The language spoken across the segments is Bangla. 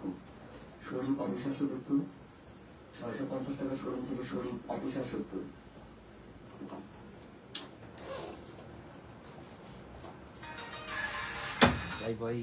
আলাইকুম শরীর অবিশ্বাস সত্তর ছয়শো পঞ্চাশ টাকা শোরুম থেকে শরীর অবিশ্বাস সত্তর ভাই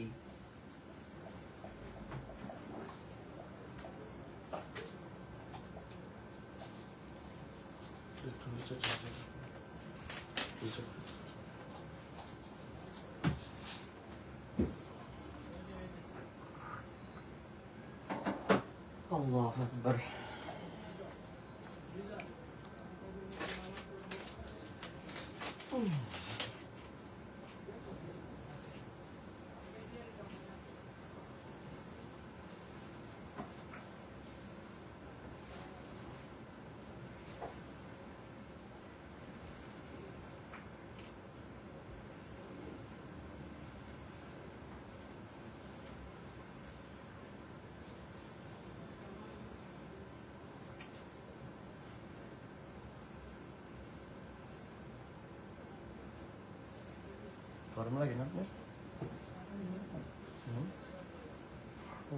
আল্লাহ আকবার গরম লাগে না আপনার হুম? ও,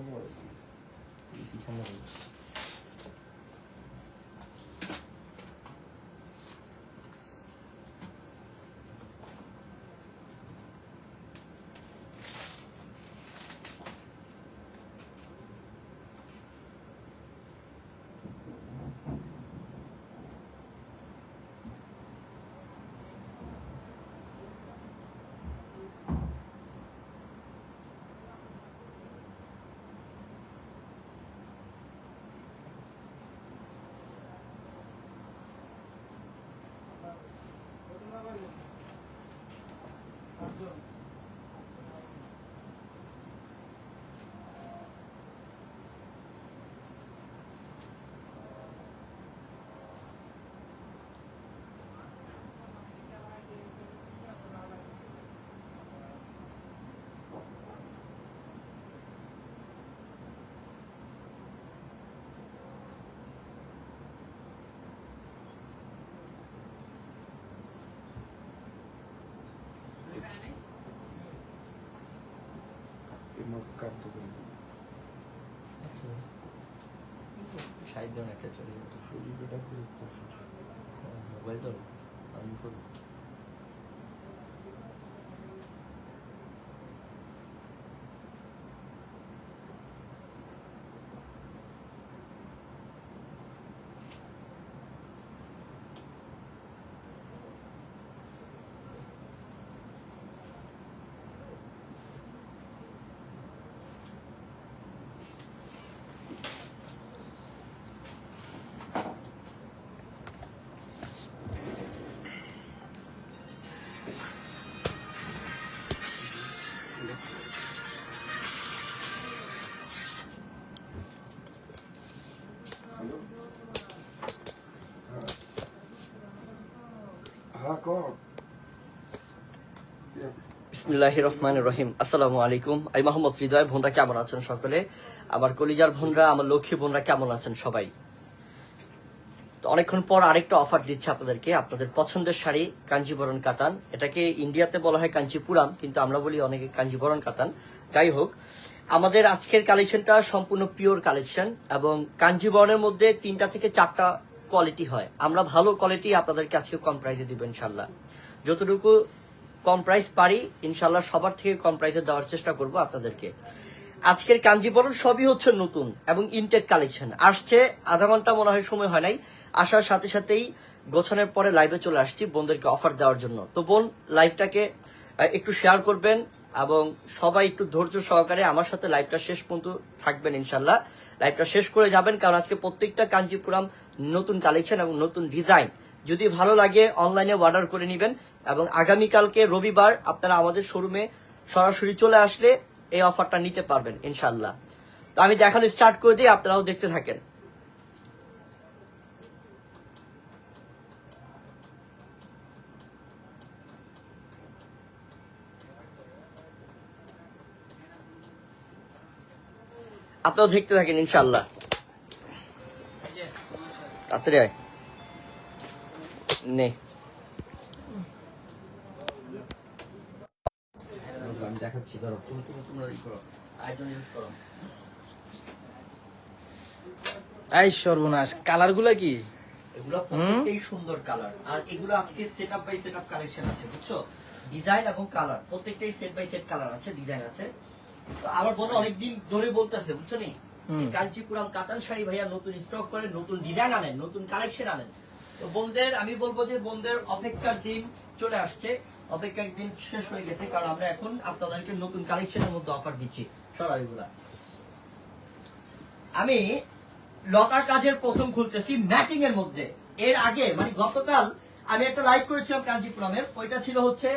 সামনে রয়েছে। সাহায্য একটা চলে যেত মোবাইল তো আমি রহিম। আসসালামু আলাইকুম। কেমন আছেন সকলে? আমার কলিজার বোনরা, আমার লক্ষ্মী বোনরা কেমন আছেন সবাই? তো অনেকক্ষণ পর আরেকটা অফার দিচ্ছে আপনাদেরকে, আপনাদের পছন্দের শাড়ি কাঞ্জিবরণ কাতান। এটাকে ইন্ডিয়াতে বলা হয় কাঞ্চিপুরাম, কিন্তু আমরা বলি অনেকে কাঞ্জিবরণ কাতান। যাই হোক, আমাদের আজকের কালেকশনটা সম্পূর্ণ পিওর কালেকশন এবং কাঞ্জিবরণের মধ্যে তিনটা থেকে চারটা কোয়ালিটি হয়। আমরা ভালো কোয়ালিটি আপনাদেরকে আজকে কম প্রাইসে দিব ইনশাল্লাহ যতটুকু কম প্রাইস পারি ইনশাল্লাহ সবার থেকে কম প্রাইসে দেওয়ার চেষ্টা করব আপনাদেরকে। আজকের কাঞ্জিবরণ সবই হচ্ছে নতুন এবং ইনটেক কালেকশন আসছে, আধা ঘণ্টা মনে হয় সময় হয় নাই। আসার সাথে সাথেই গোছানোর পরে লাইভে চলে আসছি, বোনদেরকে অফার দেওয়ার জন্য। তো বোন লাইভটাকে একটু শেয়ার করবেন এবং সবাই একটু ধৈর্য সহকারে আমার সাথে লাইভটা শেষ পর্যন্ত থাকবেন ইনশাল্লাহ লাইভটা শেষ করে যাবেন, কারণ আজকে প্রত্যেকটা কাঞ্জিপুরাম নতুন কালেকশন এবং নতুন ডিজাইন যদি ভালো লাগে অনলাইনে অর্ডার করে নেবেন এবং আগামীকালকে রবিবার আপনারা আমাদের শোরুমে সরাসরি চলে আসলে এই অফারটা নিতে পারবেন ইনশাল্লাহ তো আমি দেখানো স্টার্ট করে দিই, আপনারাও দেখতে থাকেন। আপনারাও দেখতে থাকেন ইনশাল্লাহ তাড়াতাড়ি নে। আমি দেখাচ্ছি ধরো। তুমি তুমি তোমরা করো। আরেকজন ইউজ করো। এই সর্বনাশ কালারগুলা কি? এগুলো প্রত্যেকটাই সুন্দর কালার। আর এগুলো আজকে set up by set up collection আছে বুঝছ? ডিজাইন এবং কালার প্রত্যেকটাই সেট বাই সেট কালার আছে ডিজাইন আছে। তো আমার বোন অনেকদিন ধরে বলতেছে বুঝছ নি। কাঞ্চিপুরাম কাতান শাড়ি ভাইয়া নতুন স্টক করে নতুন ডিজাইন আনেন নতুন কালেকশন আনেন। তো বোনদের, আমি বলব যে বোনদের অপেক্ষার দিন চলে আসছে। অপেক্ষার দিন শেষ হয়ে গেছে, কারণ আমরা এখন আপনাদেরকে নতুন কালেকশনের মধ্যে অফার দিচ্ছি সরাইগুলা আমি লতা কাজের প্রথম খুলতেছি ম্যাচিং এর মধ্যে। এর আগে মানে গতকাল আমি একটা লাইভ করেছিলাম কাঞ্চিপুরমের ওইটা ছিল হচ্ছে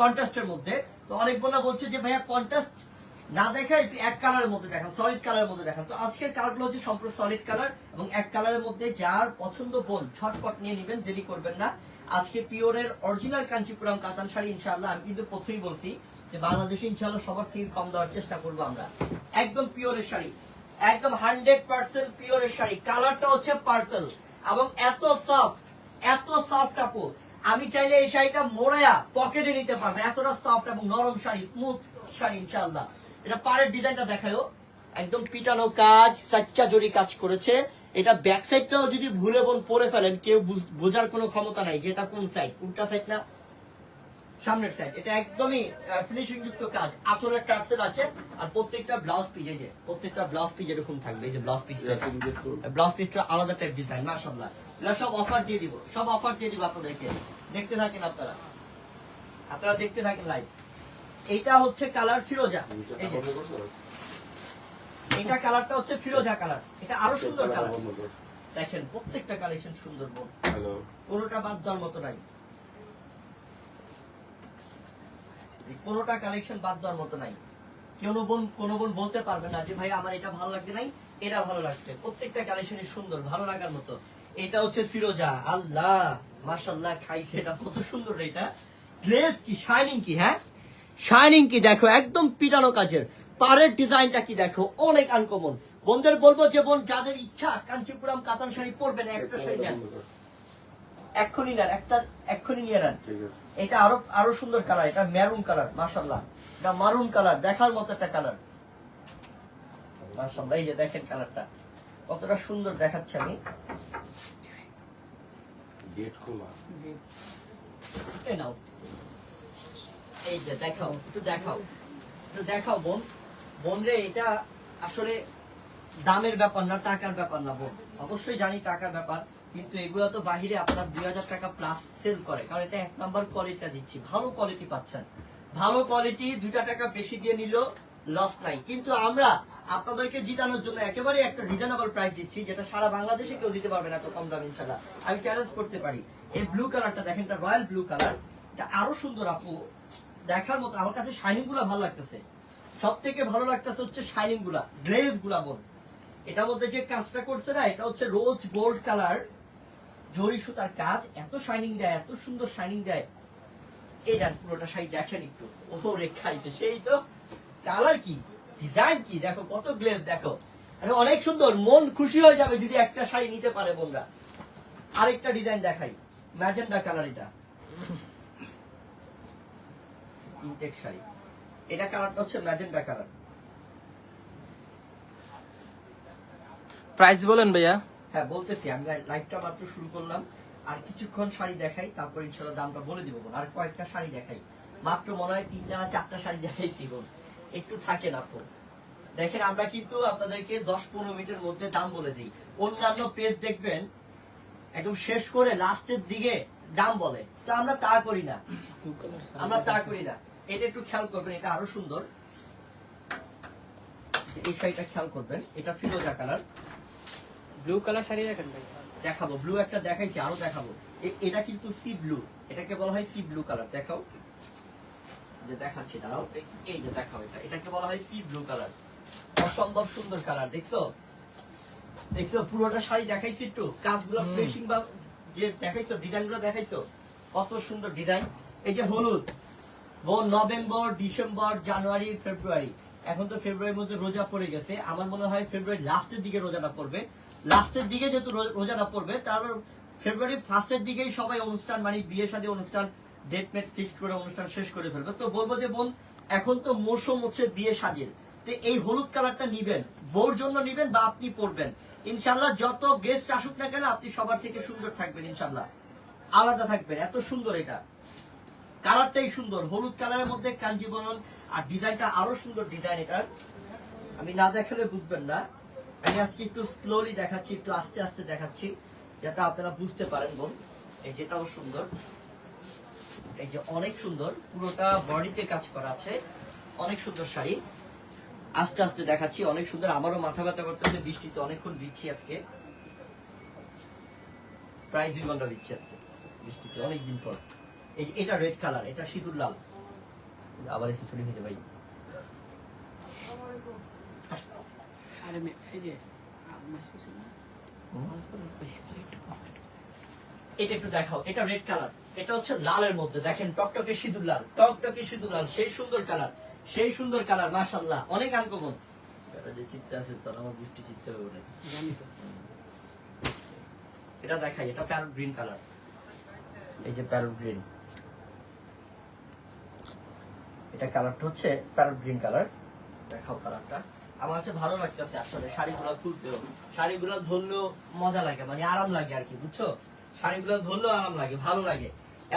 কন্টেস্টের মধ্যে। তো অনেক বোনা বলছে যে, ভাইয়া কন্টেস্ট না দেখে এক কালারের মধ্যে দেখান সলিড কালারের মধ্যে দেখান। তো আজকের কালারগুলো হচ্ছে সম্পূর্ণ সলিড কালার এবং এক কালারের মধ্যে যার পছন্দ বোন ছটপট নিয়ে নেবেন, দেরি করবেন না। আজকে পিওরের অরিজিনাল কাঞ্চিপুরম কাতান শাড়ি, ইনশাআল্লাহ, আমি কিন্তু প্রথমেই বলছি যে বাংলাদেশে ইনশাআল্লাহ সবার থেকে কম দেওয়ার চেষ্টা করব আমরা। একদম পিওরের শাড়ি, একদম হান্ড্রেড পার্সেন্ট পিওরের শাড়ি। কালারটা হচ্ছে পার্পল এবং এত সফট এত সফট আপু। আমি চাইলে এই শাড়িটা মোড়ায়া পকেটে নিতে পারব। এতটা সফট এবং নরম শাড়ি স্মুথ শাড়ি, ইনশাআল্লাহ। এটা পাড়ের ডিজাইনটা দেখায়ও। একদম পিটানো কাজ সাচ্চা জরি কাজ করেছে। এটা ব্যাক সাইডটাও যদি ভুলে বোন পরে ফেলেন কেউ বোঝার কোনো ক্ষমতা নাই যে এটা কোন সাইড উল্টা সাইড না সামনের সাইড এটা একদমই ফিনিশিং যুক্ত কাজ। আঁচলের টার্সেল আছে আর প্রত্যেকটা ব্লাউজ পিস এই যে প্রত্যেকটা ব্লাউজ পিস এরকম থাকবে এই যে ব্লাউজ পিস ব্লাউজ পিসটা আলাদা টাইপ ডিজাইন মাশাআল্লাহ। এগুলো সব অফার দিয়ে দিব সব অফার দিয়ে দিব আপনাদেরকে। দেখতে থাকেন আপনারা। আপনারা দেখতে থাকেন লাইভ এইটা হচ্ছে কালার ফিরোজা। এটা কালারটা হচ্ছে ফিরোজা কালার। এটা আরও সুন্দর কালার দেখেন প্রত্যেকটা কালেকশন সুন্দর বোন কোনোটা বাদ দেওয়ার মতো নাই। কোনোটা কালেকশন বাদ দেওয়ার মতো নাই। কেউ বোন কোনো বোন বলতে পারবে না যে ভাই আমার এটা ভালো লাগছে নাই এটা ভালো লাগছে। প্রত্যেকটা কালেকশনই সুন্দর ভালো লাগার মতো। এটা হচ্ছে ফিরোজা। আল্লাহ মাশাল্লাহ খাইছে এটা। কত সুন্দর এটা। গ্লেজ কি শাইনিং কি হ্যাঁ? শাইনিং কি দেখো? একদম পিটানো কাজের। পাড়ের ডিজাইনটা কি দেখো? অনেক আনকমন বোনদের বলব যে বোন যাদের ইচ্ছা কাঞ্চিপুরম কাতান শাড়ি পরবেন একটা শাড়ি নেন। এক্ষুনি নেন একটা এক্ষুনি নিয়ে নেন। এটা আরও আরও সুন্দর কালার এটা মেরুন কালার মাশাল্লাহ এটা মারুন কালার দেখার মতো একটা কালার মাশাল্লাহ এই যে দেখেন কালারটা কতটা সুন্দর দেখাচ্ছে আমি। গেট খোলা। নাও। এই যে দেখাও, একটু দেখাও। একটু দেখাও বোন। বোন রে এটা আসলে দামের ব্যাপার না, টাকার ব্যাপার না বোন। অবশ্যই জানি টাকার ব্যাপার, কিন্তু এগুলো তো বাহিরে আপনার দুই হাজার টাকা প্লাস সেল করে। কারণ এটা এক নাম্বার কোয়ালিটিটা দিচ্ছি। ভালো কোয়ালিটি পাচ্ছেন। ভালো কোয়ালিটি দুইটা টাকা বেশি দিয়ে নিল লস নাই। কিন্তু আমরা আপনাদেরকে জিতানোর জন্য একেবারে একটা রিজনেবল প্রাইস দিচ্ছি, যেটা সারা বাংলাদেশে কেউ দিতে পারবে না এত কম দাম ইনশাল্লাহ আমি চ্যালেঞ্জ করতে পারি। এই ব্লু কালারটা দেখেন রয়্যাল ব্লু কালার এটা আরও সুন্দর আপু। দেখার মতো আমার কাছে শাইনিংগুলা ভালো লাগতেছে। সব থেকে ভালো লাগতেছে হচ্ছে শাইনিংগুলা গ্লেজগুলা বোন এটার মধ্যে যে কাজটা করছে না, এটা হচ্ছে রোজ গোল্ড কালার জরি সুতার কাজ, এত শাইনিং দেয়, এত সুন্দর শাইনিং দেয়। দেন পুরোটা শাড়ি দেখেন একটু। ওরে খাইছে, সেই তো। কালার কি? ডিজাইন কি? দেখো, কত গ্লেজ দেখো। অনেক সুন্দর। মন খুশি হয়ে যাবে যদি একটা শাড়ি নিতে পারে বোনরা আরেকটা ডিজাইন দেখাই। ম্যাজেন্ডা কালার এটা। ইনটেক শাড়ি এটা কালারটা হচ্ছে ম্যাজেন্ডা কালার। প্রাইস বলেন ভাইয়া। হ্যাঁ বলতেছি আমি লাইভটা মাত্র শুরু করলাম। আর কিছুক্ষণ শাড়ি দেখাই তারপর ইনশাল্লাহ দামটা বলে দিব আর কয়েকটা শাড়ি দেখাই। মাত্র মনে হয় তিনটা না চারটা শাড়ি দেখাইছি বোন একটু থাকে না ফোন দেখেন আমরা কিন্তু আপনাদেরকে দশ পনেরো মিনিটের মধ্যে দাম বলে দিই। অন্যান্য পেজ দেখবেন একদম শেষ করে লাস্টের দিকে দাম বলে। তো আমরা তা করি না। আমরা তা করি না। এটা একটু খেয়াল করবেন এটা আরও সুন্দর। এই শাড়িটা খেয়াল করবেন এটা ফিরোজা কালার। ব্লু কালার শাড়ি দেখেন ভাই। দেখাবো ব্লু একটা দেখাইছি আরও দেখাবো। এটা কিন্তু সি ব্লু এটাকে বলা হয় সি ব্লু কালার দেখাও। যে দেখাচ্ছি দাঁড়াও এই- যে দেখাও এটা এটাকে বলা হয় সি ব্লু কালার অসম্ভব সুন্দর কালার দেখছ? দেখছ পুরোটা শাড়ি দেখাইছি একটু কাজগুলো। ফিনিশিং বা যে দেখাইছো ডিজাইনগুলো দেখাইছো কত সুন্দর ডিজাইন এই যে হলুদ নভেম্বর, ডিসেম্বর, জানুয়ারি, ফেব্রুয়ারি। এখন তো ফেব্রুয়ারির মধ্যে রোজা পড়ে গেছে। আমার মনে হয় ফেব্রুয়ারি লাস্টের দিকে রোজাটা পড়বে। লাস্টের দিকে যেহেতু রোজাটা পড়বে তারপর ফেব্রুয়ারি ফার্স্টের দিকেই সবাই অনুষ্ঠান মানে বিয়ে শাদী অনুষ্ঠান ডেট মেট ফিক্সড করে অনুষ্ঠান শেষ করে ফেলবে। তো বলব যে বোন, এখন তো মৌসুম হচ্ছে বিয়ে সাজের তো এই হলুদ কালারটা নিবেন। বউর জন্য নিবেন বা আপনি পরবেন। ইনশাল্লাহ যত গেস্ট আসুক না কেন, আপনি সবার থেকে সুন্দর থাকবেন ইনশাল্লাহ আলাদা থাকবেন। এত সুন্দর এটা। কালারটাই সুন্দর, হলুদ কালারের মধ্যে কাঞ্জিবরণ আর ডিজাইনটা আরও সুন্দর ডিজাইন এটার। আমি না দেখালে বুঝবেন না। আমি আজকে একটু স্লোলি দেখাচ্ছি, একটু আস্তে আস্তে দেখাচ্ছি, যাতে আপনারা বুঝতে পারেন বোন, এই যেটাও সুন্দর। এই যে অনেক সুন্দর, পুরোটা বডিতে কাজ করা আছে, অনেক সুন্দর শাড়ি। আস্তে আস্তে দেখাচ্ছি, অনেক সুন্দর। আমারও মাথা ব্যথা করতেছে, বৃষ্টিতে অনেকক্ষণ দিচ্ছি আজকে। প্রায় দুই ঘণ্টা দিচ্ছি আজকে, বৃষ্টিতে, অনেকদিন পর। এই এটা রেড কালার এটা সিঁদুর লাল। আবার এসে ছুটি খেতে ভাই আরে এই যে। এটা একটু দেখাও এটা রেড কালার এটা হচ্ছে লালের মধ্যে। দেখেন টকটকে সিঁদুর লাল টকটকে সিঁদুর লাল সেই সুন্দর কালার সেই সুন্দর কালার মাশাল্লাহ অনেক আনকমন এটা যে চিত্তে আছে তোর আমার বৃষ্টি চিত্তে হবে না জানি তো। এটা দেখাই এটা প্যারট গ্রিন কালার এই যে প্যারোট গ্রিন এটা কালারটা হচ্ছে প্যারট গ্রিন কালার দেখাও কালারটা আমার কাছে ভালো লাগতেছে আসলে, শাড়িগুলো খুলতেও শাড়িগুলো ধরলেও মজা লাগে মানে আরাম লাগে আর কি, বুঝছ? শাড়িগুলো ধরলেও আরাম লাগে, ভালো লাগে।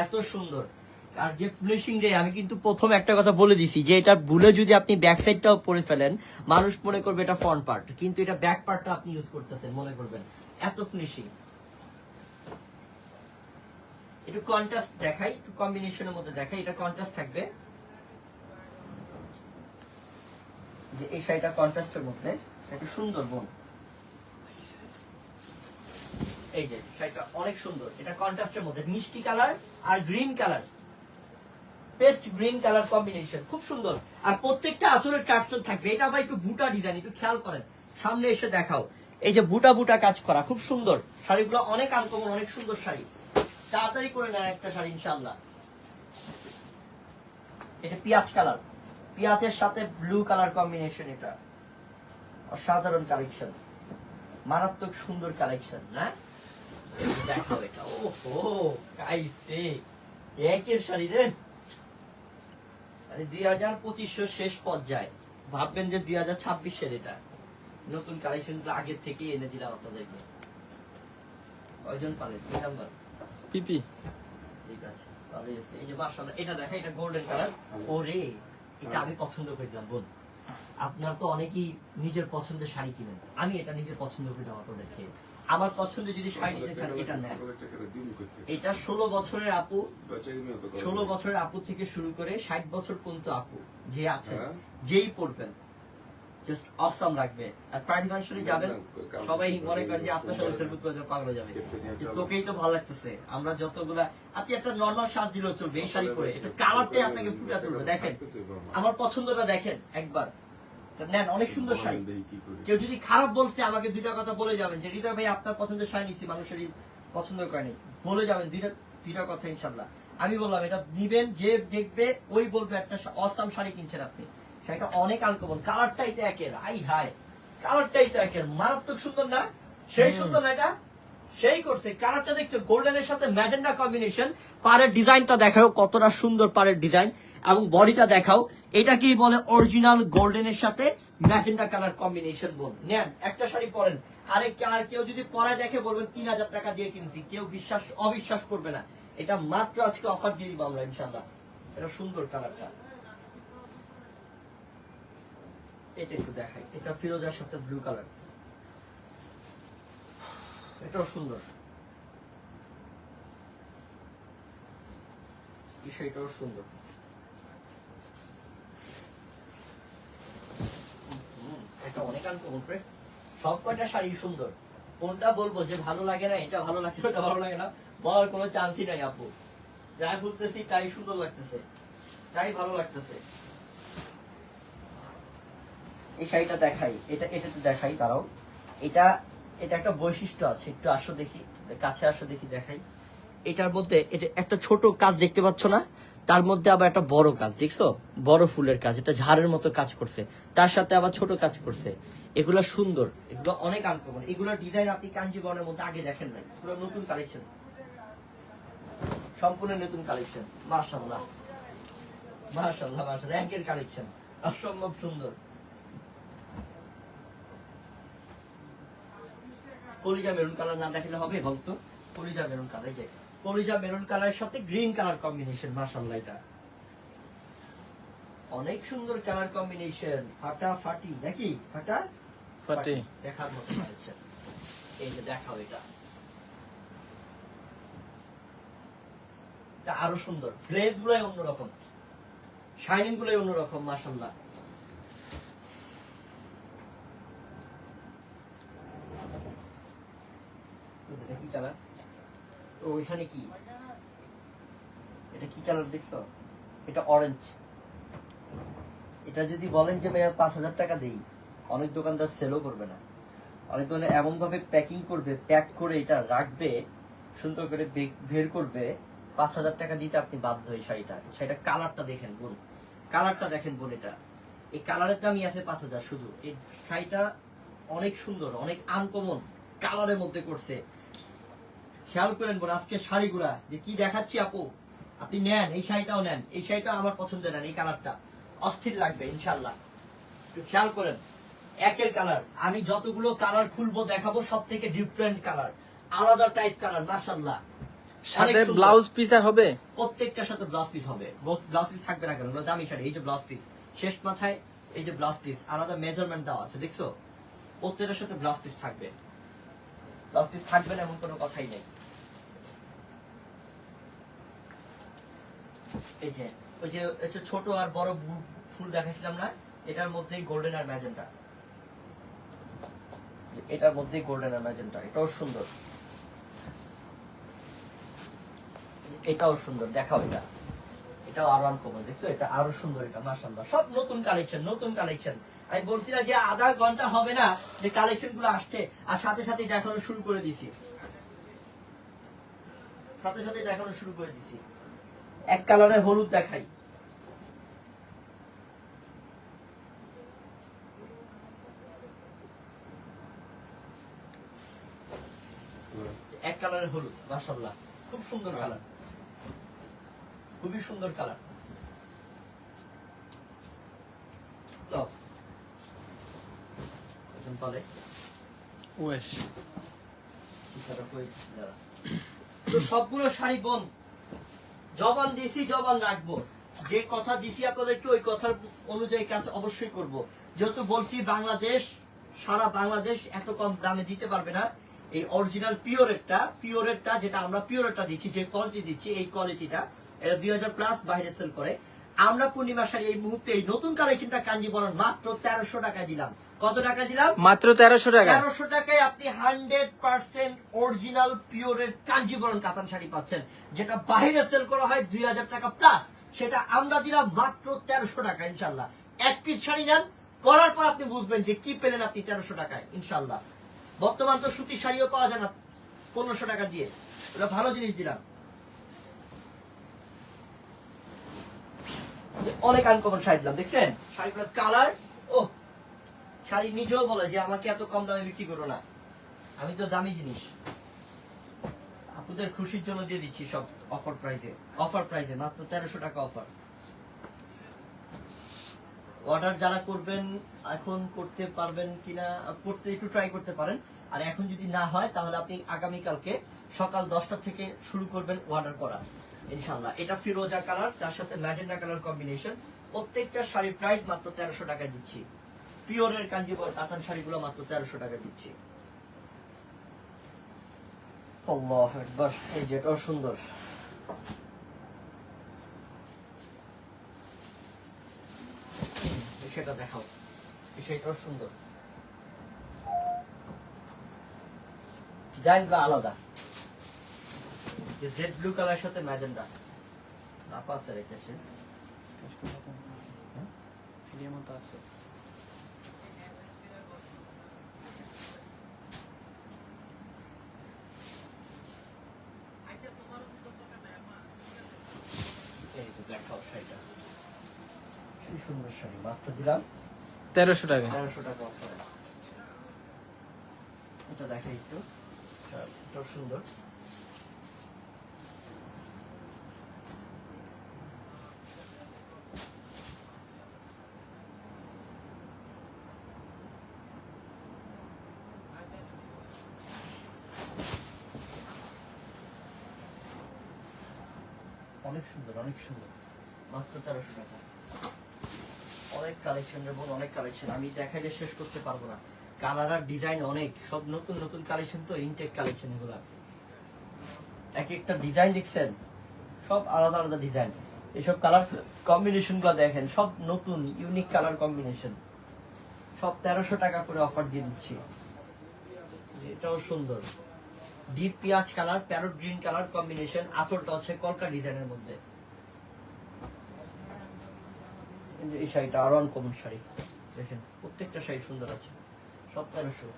এত সুন্দর। আর যে ফিনিশিং রে, আমি কিন্তু প্রথম একটা কথা বলে দিছি যে, এটা ভুলে যদি আপনি ব্যাক সাইডটাও পরে ফেলেন, মানুষ মনে করবে এটা ফ্রন্ট পার্ট কিন্তু এটা ব্যাক পার্টটা আপনি ইউজ করতেছেন, মনে করবেন। এত ফিনিশিং একটু কন্ট্রাস্ট দেখাই, একটু কম্বিনেশনের মধ্যে দেখাই, এটা কন্ট্রাস্ট থাকবে। যে এই শাড়িটা কন্ট্রাস্টের মধ্যে একটু সুন্দর বোন। এই যে, শাড়িটা অনেক সুন্দর। এটা কন্ট্রাস্টের মধ্যে মিষ্টি কালার আর green colour. Paste green colour combination খুব সুন্দর। আর প্রত্যেকটা আঁচলের থাকবে। এটা আবার একটু বুটা ডিজাইন একটু খেয়াল করেন। সামনে এসে দেখাও। এই যে বুটা বুটা কাজ করা, খুব সুন্দর। শাড়িগুলো অনেক আনকমন অনেক সুন্দর শাড়ি। তাড়াতাড়ি করে নেয় একটা শাড়ি ইনশাল্লাহ এটা পেঁয়াজ কালার। পেঁয়াজের সাথে ব্লু কালার কম্বিনেশন এটা। অসাধারণ কালেকশন মারাত্মক সুন্দর কালেকশন না? দেখাও এটা। ও হো কাইফে একের শাড়ি রে। আরে দুই হাজার পঁচিশশো শেষ পর্যায়ে। ভাববেন যে দুই হাজার ছাব্বিশের এটা। নতুন কালেকশন আগের থেকে এনে দিলাম আপনাদেরকে। কয়জন পালেন দুই নাম্বার। পিপি। ঠিক আছে ভালোই আছে এই যে এটা দেখা এটা গোল্ডেন কালার ওরে এটা আমি পছন্দ করলাম বোন। আপনার তো অনেকেই নিজের পছন্দের শাড়ি কিনেন। আমি এটা নিজের পছন্দ করে দেওয়া আপনাদেরকে আমার পছন্দের যদি শাড়ি নিতে চান এটা নেন। এটা ষোলো বছরের আপু ষোলো বছরের আপু থেকে শুরু করে ষাট বছর পর্যন্ত আপু যে আছে হ্যাঁ। যেই পড়বেন জাস্ট আর প্রাইভেট ফাংশনে যাবেন, সবাই মনে করেন যে আপনার সাথে সেলফি পাগল যাবে। তোকেই তো ভালো লাগতেছে। আমরা আপনি একটা নর্মাল সাজ দিলেও চলবে এই শাড়ি পরে। একটু কালারটাই আপনাকে ফুটা তুলবে। দেখেন, আমার পছন্দটা দেখেন, একবার। নেন, অনেক সুন্দর শাড়ি। কেউ যদি খারাপ বলছে, আমাকে দুইটা কথা বলে যাবেন যে, হৃদয় ভাই, আপনার পছন্দের শাড়ি নিচ্ছি, মানুষেরই পছন্দ করেনি। বলে যাবেন দুইটা দুইটা কথা ইনশাল্লাহ আমি বললাম, এটা নিবেন, যে দেখবে, ওই বলবে, একটা অসাম শাড়ি কিনছেন আপনি। শাড়িটা অনেক আনকমন কালারটাই তো একের আই হাই। কালারটাই তো একের মারাত্মক সুন্দর না? সেই সুন্দর না এটা? সেই করছে কালারটা দেখছ? গোল্ডেনের সাথে ম্যাজেন্ডা কম্বিনেশন পাড়ের ডিজাইনটা দেখাও কতটা সুন্দর পাড়ের ডিজাইন এবং বডিটা দেখাও। এটা কি বলে অরিজিনাল গোল্ডেনের সাথে ম্যাজেন্ডা কালার কম্বিনেশন বল? নেন একটা শাড়ি পরেন। আরে কে- কেউ যদি পরায় দেখে বলবেন তিন হাজার টাকা দিয়ে কিনছি। কেউ বিশ্বাস অবিশ্বাস করবে না। এটা মাত্র আজকে অফার দিয়ে দিব আমরা ইনশাল্লাহ এটা সুন্দর কালারটা এটা একটু দেখাই। এটা ফিরোজার সাথে ব্লু কালার এটাও সুন্দর। সুন্দর। সব কয়টা শাড়ি সুন্দর। কোনটা বলব যে ভালো লাগে না, এটা ভালো লাগে, ওটা ভালো লাগে না, বলার কোনো চান্সই নাই আপু। যাই বলতেছি, তাই সুন্দর লাগতেছে। তাই ভালো লাগতেছে। এই শাড়িটা দেখাই। এটা এটা তো দেখাই তারাও এটা এটা একটা বৈশিষ্ট্য আছে, একটু আসো দেখি কাছে আসো দেখি, দেখাই। এটার মধ্যে, এটা একটা ছোট কাজ দেখতে পাচ্ছ না, তার মধ্যে আবার একটা বড় কাজ, দেখছ? বড় ফুলের কাজ, এটা ঝাড়ের মতো কাজ করছে। তার সাথে আবার ছোট কাজ করছে। এগুলা সুন্দর, এগুলো অনেক আনকমন। এগুলো ডিজাইন আপনি কাঞ্জিবরণের মধ্যে আগে দেখেন নাই এগুলো নতুন কালেকশন। সম্পূর্ণ নতুন কালেকশন মার্শাল্লাহ মার্শাল্লাহ মার্শাল্লাহ একের কালেকশন, অসম্ভব সুন্দর। কলিজা মেরুন কালার না দেখালে হবে এবং তো কলিজা মেরুন কালার যে। কলিজা মেরুন কালারের সাথে গ্রিন কালার কম্বিনেশন মাশাআল্লাহ এটা। অনেক সুন্দর কালার কম্বিনেশন ফাটা ফাটি নাকি? ফাটা? ফাটি। দেখার মতো এই যে দেখাও এটা। আরও সুন্দর। গ্লেজ গুলোই অন্যরকম। শাইনিং গুলোই অন্যরকম মাসাল্লাহ এটা কালার তো ওইখানে কি? এটা কি কালার দেখছ? এটা অরেঞ্জ এটা যদি বলেন যে ভাইয়া পাঁচ হাজার টাকা দেই, অনেক দোকানদার সেলও করবে না। অনেক দোকানে এমন ভাবে প্যাকিং করবে প্যাক করে এটা রাখবে, সুন্দর করে করবে, পাঁচ হাজার টাকা দিতে আপনি বাধ্য এই শাড়িটা। সেটা কালারটা দেখেন বোন কালারটা দেখেন বোন এটা। এই কালারের দামই আছে পাঁচ হাজার শুধু। এই শাড়িটা অনেক সুন্দর, অনেক আনকমন কালারের মধ্যে করছে। খেয়াল করেন বোন আজকে শাড়িগুলা যে কি দেখাচ্ছি আপু? আপনি নেন এই শাড়িটাও নেন এই শাড়িটা আমার পছন্দের নেন এই কালারটা। অস্থির লাগবে ইনশাল্লাহ একটু খেয়াল করেন একের কালার। আমি যতগুলো কালার খুলবো দেখাবো সব থেকে ডিফারেন্ট কালার। আলাদা টাইপ কালার মাশাল্লাহ সাথে ব্লাউজ পিসা হবে? প্রত্যেকটার সাথে ব্লাউজ পিস হবে। ব্লাউজ পিস থাকবে না কেন? দামি শাড়ি এই যে ব্লাউজ পিস শেষ মাথায় এই যে ব্লাউজ পিস আলাদা মেজারমেন্ট দেওয়া আছে দেখছ? প্রত্যেকটার সাথে ব্লাউজ পিস থাকবে। ব্লাউজ পিস থাকবে না এমন কোনো কথাই নেই। এই যে, ওই যে যে ছোট আর বড় ফুল দেখাইছিলাম না, এটার মধ্যেই গোল্ডেন আর ম্যাজেন্টা এটার মধ্যেই গোল্ডেন আর ম্যাজেন্টা এটাও সুন্দর। এটাও সুন্দর, দেখাও এটা। এটাও আরও আনকমন দেখছ? এটা আরও সুন্দর এটা, মাশাআল্লাহ। সব নতুন কালেকশন নতুন কালেকশন আমি বলছি না যে আধা ঘণ্টা হবে না যে কালেকশনগুলো আসছে, আর সাথে সাথে দেখানো শুরু করে দিছি সাথে সাথে দেখানো শুরু করে দিছি এক কালারের হলুদ দেখাই। এক কালারের হলুদ মাশাআল্লাহ। খুব সুন্দর কালার। খুবই সুন্দর কালার। তো সবগুলো শাড়ি বোন জবান দিছি জবান রাখব। যে কথা দিছি আপনাদেরকে, ওই কথার অনুযায়ী কাজ অবশ্যই করব। যেহেতু বলছি বাংলাদেশ, সারা বাংলাদেশ এত কম দামে দিতে পারবে না। এই অরিজিনাল পিওরেটটা পিওরেটটা যেটা আমরা পিওরেটটা দিচ্ছি, যে কোয়ালিটি দিচ্ছি, এই কোয়ালিটিটা এটা দুই হাজার প্লাস বাইরে সেল করে। আমরা পূর্ণিমা শাড়ি এই মুহূর্তে এই নতুন কালেকশনটা কাঞ্জিবরণ মাত্র তেরোশো টাকা দিলাম। কত টাকা দিলাম? মাত্র তেরোশো টাকা। তেরোশো টাকায় আপনি হান্ড্রেড পার্সেন্ট অরিজিনাল পিওরের কাঞ্জিবরণ কাতান শাড়ি পাচ্ছেন যেটা বাইরে সেল করা হয় দুই হাজার টাকা প্লাস সেটা আমরা দিলাম মাত্র তেরোশো টাকা ইনশাল্লাহ। এক পিস শাড়ি নেন পরার পর আপনি বুঝবেন যে কি পেলেন আপনি তেরোশো টাকায় ইনশাল্লাহ। বর্তমান তো সুতির শাড়িও পাওয়া যায় না পনেরোশো টাকা দিয়ে। ভালো জিনিস দিলাম। অনেক আনকমন শাড়ি দিলাম, দেখছেন? শাড়িগুলোর কালার ও শাড়ি নিজেও বলে যে আমাকে এত কম দামে বিক্রি করো না। আমি তো দামি জিনিস। আপনাদের খুশির জন্য দিয়ে দিচ্ছি সব অফার প্রাইসে অফার প্রাইসে মাত্র তেরোশো টাকা অফার অর্ডার যারা করবেন, এখন করতে পারবেন কিনা, করতে, একটু ট্রাই করতে পারেন। আর এখন যদি না হয়, তাহলে আপনি আগামীকালকে সকাল দশটা থেকে শুরু করবেন অর্ডার করা। ইনশাল্লাহ এটা ফিরোজা কালার, তার সাথে ম্যাজেন্ডা কালার কম্বিনেশন প্রত্যেকটা শাড়ির প্রাইস মাত্র তেরোশো টাকা দিচ্ছি। পিওরের কাঞ্জিবর কাতান শাড়িগুলো মাত্র তেরোশো টাকা দিচ্ছি। সুন্দর। সেটা দেখাও। সেটাও সুন্দর। ডিজাইন বা আলাদা জেড ব্লু কালার সাথে ম্যাজেন্ডা। নাপা আছে রেখেছে হ্যাঁ? আছে। এই যে দেখাও শাড়িটা। কি সুন্দর শাড়ি মাত্র দিলাম। তেরোশো টাকা। তেরোশো টাকা অফারে এটা দেখে একটু। সুন্দর। অনেক সুন্দর অনেক সুন্দর। মাত্র তেরোশো টাকা। অনেক কালেকশন বোন, অনেক কালেকশন আমি দেখাইলে শেষ করতে পারব না। কালার আর ডিজাইন অনেক। সব নতুন নতুন কালেকশন তো ইনটেক কালেকশন এগুলা। এক একটা ডিজাইন দেখছেন? সব আলাদা আলাদা ডিজাইন এসব কালার কম্বিনেশনগুলো দেখেন। সব নতুন ইউনিক কালার কম্বিনেশন সব তেরোশো টাকা করে অফার দিয়ে দিচ্ছি। এটাও সুন্দর। ডিপ পেঁয়াজ colour parrot green colour combination আঁচলটা হচ্ছে কলকা ডিজাইনের মধ্যে। এই শাড়িটা আরও আনকমন শাড়ি। দেখেন প্রত্যেকটা শাড়ি সুন্দর আছে। সব তেরোশো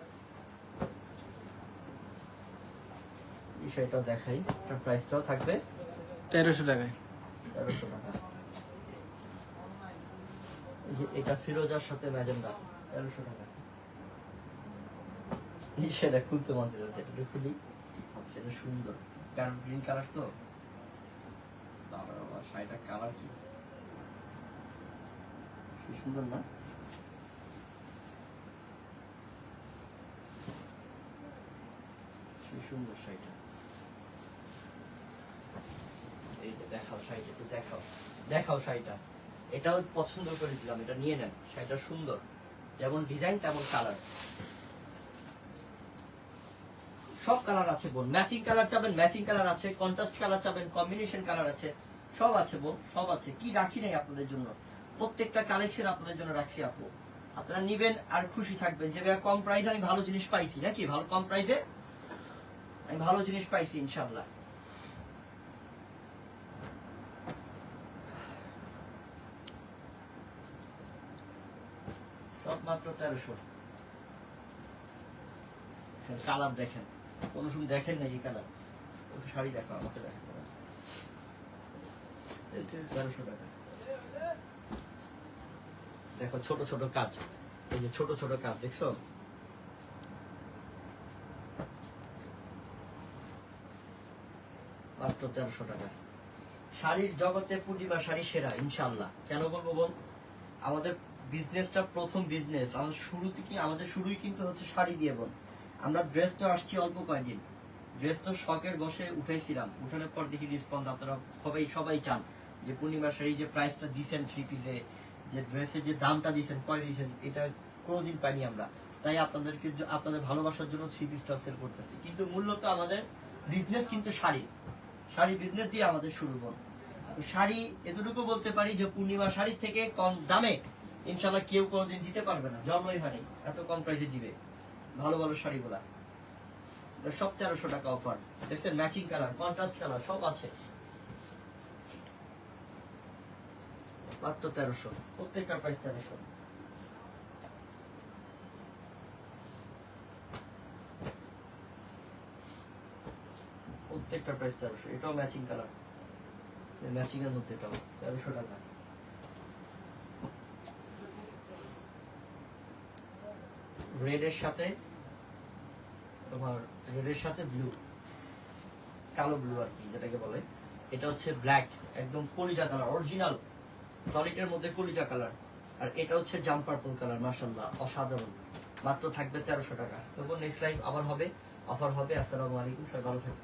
এই শাড়িটাও দেখাই এটার প্রাইসটাও থাকবে তেরোশো টাকায়। তেরোশো টাকা। এই যে এটা ফিরোজার সাথে ম্যাজেন্ডা তেরোশো টাকা। সেটা খুলতে মন চাইছে এটা খুলি। সেটা সুন্দর। কারণ গ্রিন কালার তো? বাবা বাবা শাড়িটা কালার কি? সুন্দর না? সুন্দর শাড়িটা। এই দেখাও শাড়িটা একটু দেখাও। দেখাও শাড়িটা। এটাও পছন্দ করে দিলাম এটা নিয়ে নেন। শাড়িটা সুন্দর। যেমন ডিজাইন তেমন কালার সব কালার আছে বোন। ম্যাচিং কালার চাবেন ম্যাচিং কালার আছে কন্ট্রাস্ট কালার চাবেন কম্বিনেশন কালার আছে, সব আছে বোন, সব আছে। কি রাখি নাই আপনাদের জন্য? প্রত্যেকটা কালেকশন আপনাদের জন্য রাখছি আপু। আপনারা নিবেন আর খুশি থাকবেন। যে কম প্রাইসে আমি ভালো জিনিস পাইছি নাকি? ভালো কম প্রাইসে আমি ভালো জিনিস পাইছি ইনশাল্লাহ সব মাত্র তেরোশো কালার দেখেন। কোন সময় দেখেন না এই কালার। ওকে শাড়ি দেখো আমাকে দেখাতে তেরোশো টাকা। দেখো ছোট ছোট কাজ। এই যে ছোট ছোট কাজ দেখছ? মাত্র তেরোশো টাকা। শাড়ির জগতে পূর্ণিমা শাড়ি সেরা ইনশাল্লাহ কেন বলব বল? আমাদের বিজনেসটা প্রথম বিজনেস আমাদের শুরু থেকে আমাদের শুরুই কিন্তু হচ্ছে শাড়ি দিয়ে বোন আমরা ড্রেস তো আসছি অল্প কয়েকদিন। ড্রেস তো শখের বসে উঠেছিলাম। উঠানোর পর দেখি রেসপন্স আপনারা সবাই সবাই চান যে পূর্ণিমা শাড়ি যে প্রাইসটা দিচ্ছেন থ্রি পিসে যে ড্রেসের যে দামটা দিচ্ছেন কয় দিচ্ছেন এটা কোনোদিন পাইনি আমরা। তাই আপনাদেরকে আপনাদের ভালোবাসার জন্য থ্রি পিসটা সেল করতেছি। কিন্তু মূলত আমাদের বিজনেস কিন্তু শাড়ি। শাড়ি বিজনেস দিয়ে আমাদের শুরু বোন শাড়ি এতটুকু বলতে পারি যে পূর্ণিমা শাড়ির থেকে কম দামে ইনশাল্লাহ কেউ কোনোদিন দিতে পারবে না। জন্মই হয়নি। এত কম প্রাইসে দিবে। ভালো ভালো শাড়িগুলা। সব তেরোশো টাকা অফার দেখছেন ম্যাচিং কালার কন্ট্রাস্ট কালার সব আছে। মাত্র তেরোশো। প্রত্যেকটা প্রাইস তেরোশো। প্রত্যেকটা প্রাইস তেরোশো। এটাও ম্যাচিং কালার ম্যাচিং এর মধ্যে এটাও, তেরোশো টাকা। রেডের সাথে তোমার রেডের সাথে ব্লু কালো ব্লু আর কি যেটাকে বলে, এটা হচ্ছে ব্ল্যাক একদম কলিজা কালার অরিজিনাল সলিডের মধ্যে কলিজা কালার আর এটা হচ্ছে জাম পার্পল কালার মাসাল্লাহ অসাধারণ, মাত্র থাকবে তেরোশো টাকা। তবু নেক্সট লাইফ আবার হবে অফার হবে, আসসালামু আলাইকুম, সবাই ভালো থাকবে